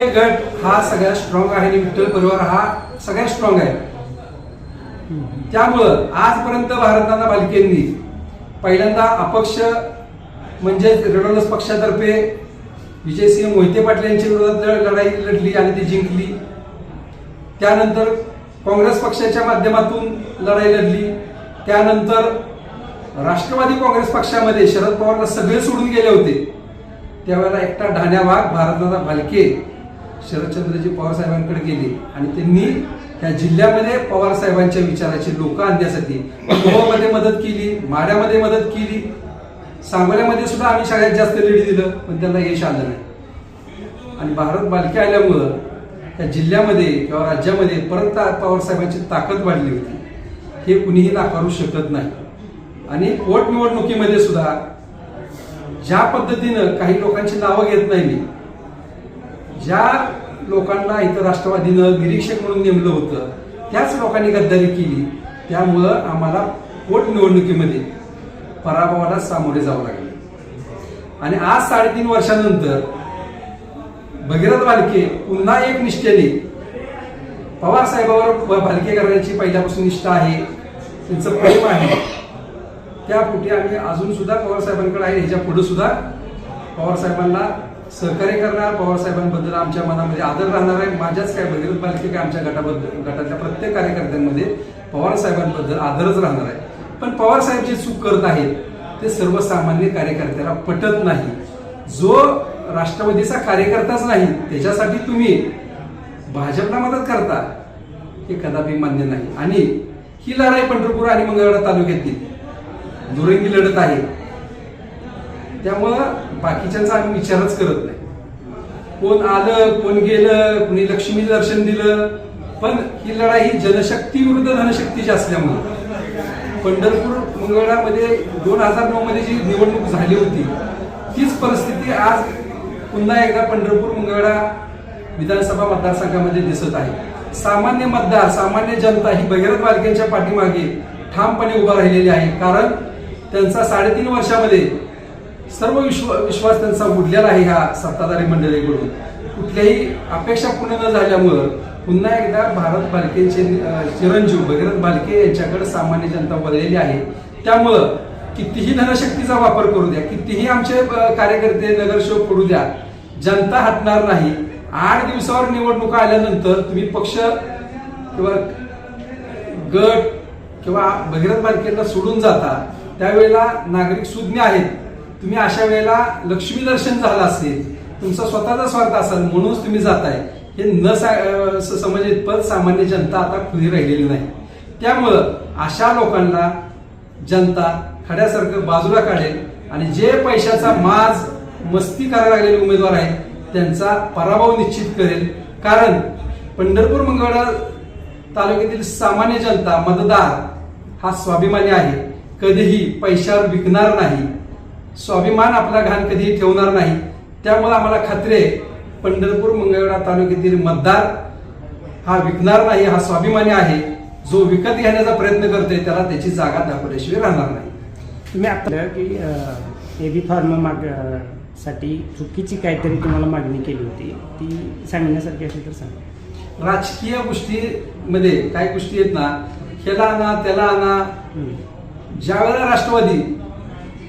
गट हा सगळ्यात स्ट्रॉंग आहे आणि विठ्ठल परिवार हा सगळ्यात स्ट्रॉंग आहे. त्यामुळं आजपर्यंत भारतनाना बालकेंनी पहिल्यांदा अपक्ष म्हणजे रेडोलस पक्षातर्फे विजयसिंह मोहिते पाटील यांच्या विरोधात लढाई लढली आणि ती जिंकली. त्यानंतर काँग्रेस पक्षाच्या माध्यमातून लढाई लढली. त्यानंतर राष्ट्रवादी काँग्रेस पक्षामध्ये शरद पवारला सगळे सोडून गेले होते. त्यावेळेला एकटा ढाण्या वाघ भारतनाथा भालके शरदचंद्रजी पवार साहेबांकडे गेले आणि त्यांनी त्या जिल्ह्यामध्ये पवार साहेबांच्या विचाराची लोक आणण्यासाठी गोवामध्ये मदत केली माड्यामध्ये मदत केली. सांगोल्यामध्ये सुद्धा आम्ही सगळ्यात जास्त लीड दिलं पण त्यांना यश आलं नाही. आणि भारत बालकी आल्यामुळं त्या जिल्ह्यामध्ये किंवा राज्यामध्ये परत पवारसाहेबांची पवार साहेबांची ताकद वाढली होती. हे कुणीही नाकारू शकत नाही. आणि पोटनिवडणुकीमध्ये सुद्धा ज्या पद्धतीनं काही लोकांची नावं घेत नाही ज्या लोकांना इथं राष्ट्रवादीनं निरीक्षक म्हणून नेमलं होतं. त्याच लोकांनी गद्दारी केली. त्यामुळं आम्हाला पोटनिवडणुकीमध्ये पराभवाला सामोरे जावं लागले. आणि आज साडेतीन वर्षानंतर भगीरथ बालके पुन्हा एक निष्ठेने पवार साहेबावर ब- भालके करण्याची पहिल्यापासून निष्ठा आहे. त्यांचं प्रेम आहे. त्या पोटी आम्ही अजून सुद्धा पवार साहेबांकडे आहे. ह्याच्या पुढे सुद्धा पवार साहेबांना सहकार्य करणार पवार साहेबांबद्दल आमच्या मनामध्ये आदर राहणार आहे. माझ्याच काय भगीरथ बालके काय आमच्या गटाबद्दल गटातल्या प्रत्येक कार्यकर्त्यांमध्ये पवारसाहेबांबद्दल आदरच राहणार आहे. पण पवारसाहेब जे चूक करत आहेत ते सर्वसामान्य कार्यकर्त्याला पटत नाही. जो राष्ट्रवादीचा कार्यकर्ताच नाही त्याच्यासाठी तुम्ही भाजपला मदत करता हे कदापि मान्य नाही. आणि ही लढाई पंढरपूर आणि मंगळवेढा तालुक्यातील दुरंगी लढत आहे. त्यामुळं बाकीच्यांचा आम्ही विचारच करत नाही. कोण आलं कोण गेलं कोणी लक्ष्मी दर्शन दिलं पण ही लढाई ही जनशक्ती विरुद्ध धनशक्तीची असल्यामुळे. पंढरपूर मंगळामध्ये दोन हजार नऊ मध्ये जी निवडणूक झाली होती तीच परिस्थिती आज पुन्हा एकदा पंढरपूर मंगळा विधानसभा मतदारसंघामध्ये दिसत आहे. सामान्य मतदार सामान्य जनता ही भगीरथ बालकेंच्या पाठीमागे ठामपणे उभा राहिलेली आहे. कारण त्यांचा साडेतीन वर्षामध्ये सर्व विश्व विश्वास त्यांचा उडलेला आहे ह्या सत्ताधारी मंडळीकडून. कुठल्याही अपेक्षा पूर्ण न झाल्यामुळं पुन्हा एकदा भारत बालकेंचे चिरंजीव भगीरथ बालके यांच्याकडे सामान्य जनता वळलेली आहे. त्यामुळं कितीही धनशक्तीचा वापर करू द्या कितीही आमचे कार्यकर्ते नगरसेवक पडू द्या जनता हटणार नाही. आठ दिवसावर निवडणुका आल्यानंतर तुम्ही पक्ष किंवा गट किंवा भगीरथ बालकेंना सोडून जाता त्यावेळेला नागरिक सुज्ञ आहेत. तुम्ही अशा वेळेला लक्ष्मी दर्शन झालं असेल तुमचा स्वतःचा स्वार्थ असेल म्हणूनच तुम्ही जाताय. हे न सा- अं, समज सामान्य जनता आता खुली राहिलेली नाही. त्यामुळं अशा लोकांना जनता खड्यासारखं बाजूला काढेल आणि जे पैशाचा माज मस्ती करायला लागलेले उमेदवार आहेत त्यांचा पराभव निश्चित करेल. कारण पंढरपूर मंगळवेढा तालुक्यातील सामान्य जनता मतदार हा स्वाभिमानी आहे. कधीही पैशावर विकणार नाही. स्वाभिमान आपला घाण कधीही ठेवणार नाही. त्यामुळे आम्हाला खात्री आहे पंढरपूर मंगळवेढा तालुक्यातील मतदार हा विकणार नाही हा स्वाभिमानी आहे. जो विकत घेण्याचा प्रयत्न करतोय त्याला त्याची जागा दाखवल्याशिवाय राहणार नाही. तुम्ही आता की एबी फार्म मागसाठी चुकीची काहीतरी तुम्हाला मागणी केली होती. ती सांगण्यासारखी असेल तर सांगा. राजकीय गोष्टीमध्ये काही गोष्टी आहेत ना ह्याला आणा त्याला आणा. ज्या वेळेला राष्ट्रवादी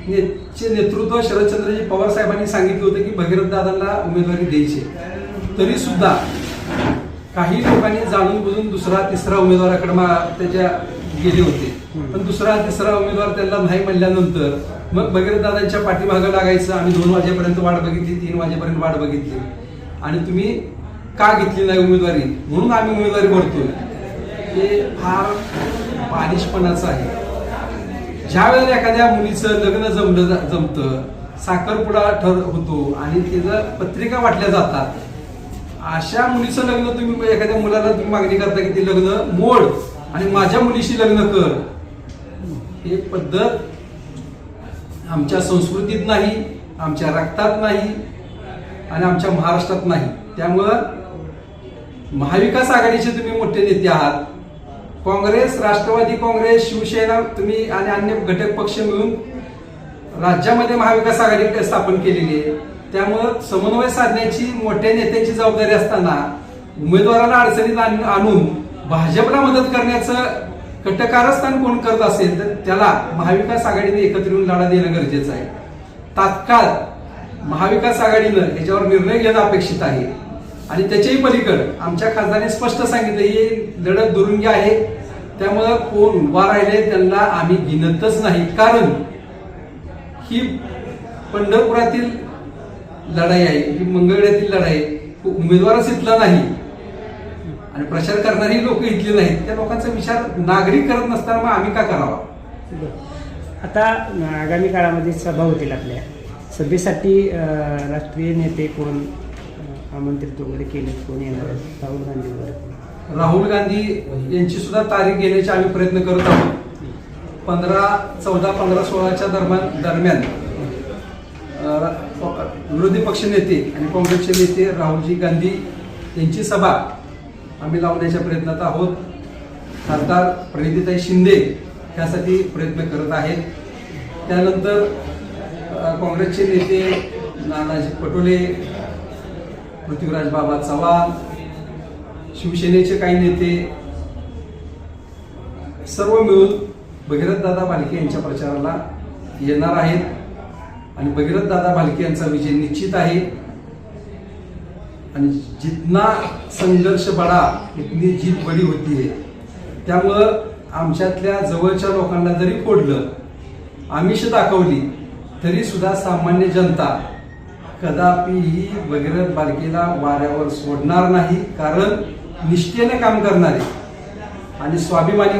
चे नेतृत्व शरदचंद्रजी पवार साहेबांनी सांगितलं होतं की भगीरथ दादांना उमेदवारी द्यायची तरी सुद्धा काही लोकांनी जाणून बुजून दुसरा तिसरा उमेदवाराकडे मा- त्याच्या गेले होते. पण दुसरा तिसरा उमेदवार त्यांना नाही म्हणल्यानंतर मग भगीरथ दादांच्या पाठीमागं लागायचं. आम्ही दोन वाजेपर्यंत वाट बघितली तीन वाजेपर्यंत वाट बघितली. आणि तुम्ही का घेतली नाही उमेदवारी? म्हणून आम्ही उमेदवारी भरतोय. हे फार बालिशपणाचं आहे. ज्या वेळेला एखाद्या मुलीचं लग्न जमलं जमतं साखरपुडा ठर होतो आणि त्याचं पत्रिका वाटल्या जातात अशा मुलीचं लग्न तुम्ही एखाद्या मुलाला तुम्ही मागणी करता की ते लग्न मोड आणि माझ्या मुलीशी लग्न कर. हे पद्धत आमच्या संस्कृतीत नाही आमच्या रक्तात नाही आणि आमच्या महाराष्ट्रात नाही. त्यामुळं महाविकास आघाडीचे तुम्ही मोठे नेते आहात. काँग्रेस राष्ट्रवादी काँग्रेस शिवसेना तुम्ही आणि अन्य घटक पक्ष मिळून राज्यामध्ये महाविकास आघाडी स्थापन केलेली आहे. त्यामुळं समन्वय साधण्याची मोठ्या नेत्यांची जबाबदारी असताना उमेदवाराला अडचणीत आणून भाजपला मदत करण्याचं कटकारस्थान कोण करत असेल तर त्याला महाविकास आघाडीने एकत्र येऊन लढा देणं गरजेचं आहे. तात्काळ महाविकास आघाडीनं याच्यावर निर्णय घेणं अपेक्षित आहे. आणि त्याच्याही पलीकडं आमच्या खासदारांनी स्पष्ट सांगितलं ही लढत दुरुंगी आहे. त्यामुळं कोण उभा राहिले त्यांना आम्ही गिनतच नाही. कारण ही पंढरपुरातील लढाई आहे ही मंगळवेढ्यातील लढाई आहे. उमेदवारच इथला नाही. आणि प्रचार करणारी लोक इथली नाहीत. त्या लोकांचा विचार नागरिक करत नसताना मग आम्ही का करावा? बरं. आता आगामी काळामध्ये सभा होतील आपल्या. सभेसाठी राष्ट्रीय नेते कोण? आमंत्रित वगैरे केले कोण येणार? आहेत? राहुल गांधी वगैरे. राहुल गांधी यांची सुद्धा तारीख घेण्याचे आम्ही प्रयत्न करत आहोत. पंधरा चौदा पंधरा सोळाच्या दरम्यान दरम्यान अ, रा- विरोधी पक्ष नेते आणि काँग्रेसचे नेते राहुलजी गांधी यांची सभा आम्ही लावण्याच्या प्रयत्नात आहोत. खासदार प्रणितीताई शिंदे यासाठी प्रयत्न करत आहेत. त्यानंतर अ, काँग्रेसचे नेते नानाजी पटोले पृथ्वीराज बाबा चव्हाण शिवसेनेचे काही नेते सर्व मिळून भगीरथ दादा भालके यांच्या प्रचाराला येणार आहेत. आणि भगीरथ दादा भालके यांचा विजय निश्चित आहे. आणि जितना संघर्ष बडा इतनी जीत बडी होती आहे. त्यामुळं आमच्यातल्या जवळच्या लोकांना जरी फोडलं आमिष दाखवली तरी सुद्धा सामान्य जनता कदापिही भगीरथ बालकेला वाऱ्यावर सोडणार नाही कारण निष्ठेने काम करणारे आणि स्वाभिमानी